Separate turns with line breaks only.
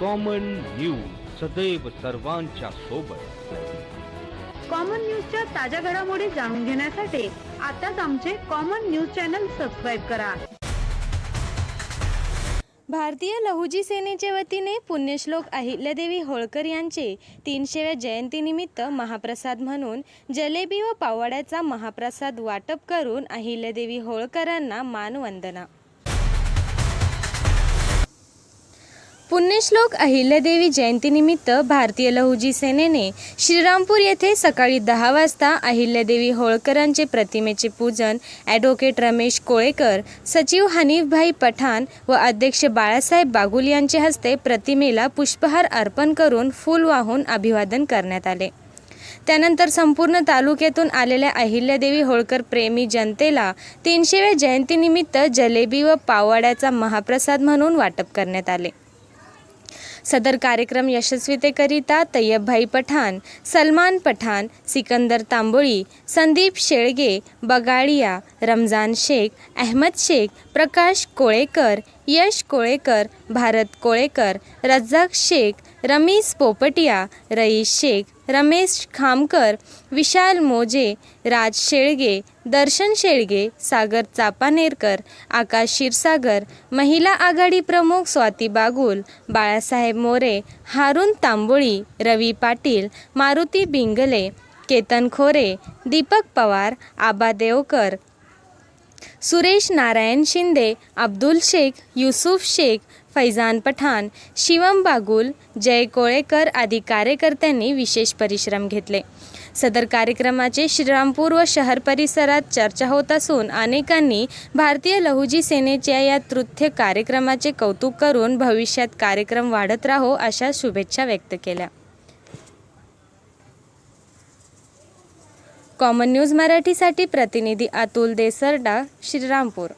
Common news सदैव सर्वांच्या सोबत.
कॉमन न्यूजच्या ताज्या घडामोडी जाणून घेण्यासाठी आताच आमचे कॉमन न्यूज चॅनल सबस्क्राईब करा.
भारतीय लहुजी सेनेच्या वतीने पुण्यश्लोक अहिल्यादेवी होळकर यांचे तीनशेव्या जयंतीनिमित्त महाप्रसाद म्हणून जलेबी व पावड्याचा महाप्रसाद वाटप करून अहिल्यादेवी होळकरांना मानवंदना. पुण्यश्लोक अहिल्यादेवी जयंतीनिमित्त भारतीय लहुजी सेनेने श्रीरामपूर येथे सकाळी दहा वाजता अहिल्यादेवी होळकरांचे प्रतिमेचे पूजन ॲडव्होकेट रमेश कोळेकर सचिव हनीफभाई पठाण व अध्यक्ष बाळासाहेब बागुल यांच्या हस्ते प्रतिमेला पुष्पहार अर्पण करून फूल वाहून अभिवादन करण्यात आले. त्यानंतर संपूर्ण तालुक्यातून आलेल्या अहिल्यादेवी होळकर प्रेमी जनतेला तीनशेव्या जयंतीनिमित्त जलेबी व पावाड्याचा महाप्रसाद म्हणून वाटप करण्यात आले. सदर कार्यक्रम यशस्वीतेकरिता तय्यबभाई पठाण सलमान पठाण सिकंदर तांबोळी संदीप शेळगे बगाडिया रमजान शेख अहमद शेख प्रकाश कोळेकर यश कोळेकर भारत कोळेकर रज्जाक शेख रमेश पोपटिया रईस शेख रमेश खामकर विशाल मोजे राज शेळगे दर्शन शेळगे सागर चापानेरकर आकाश क्षीरसागर महिला आघाडी प्रमुख स्वाती बागुल बाळासाहेब मोरे हारून तांबोळी रवी पाटील मारुती बिंगले केतन खोरे दीपक पवार आबा देवकर सुरेश नारायण शिंदे अब्दुल शेख युसुफ शेख फैजान पठाण शिवम बागुल जय कोळेकर आदी कार्यकर्त्यांनी विशेष परिश्रम घेतले. सदर कार्यक्रमाचे श्रीरामपूर व शहर परिसरात चर्चा होत असून अनेकांनी भारतीय लहुजी सेनेच्या या तृथ्य कार्यक्रमाचे कौतुक करून भविष्यात कार्यक्रम वाढत राहो अशा शुभेच्छा व्यक्त केल्या. कॉमन न्यूज मराठीसाठी प्रतिनिधी अतुल देसरडा श्रीरामपूर.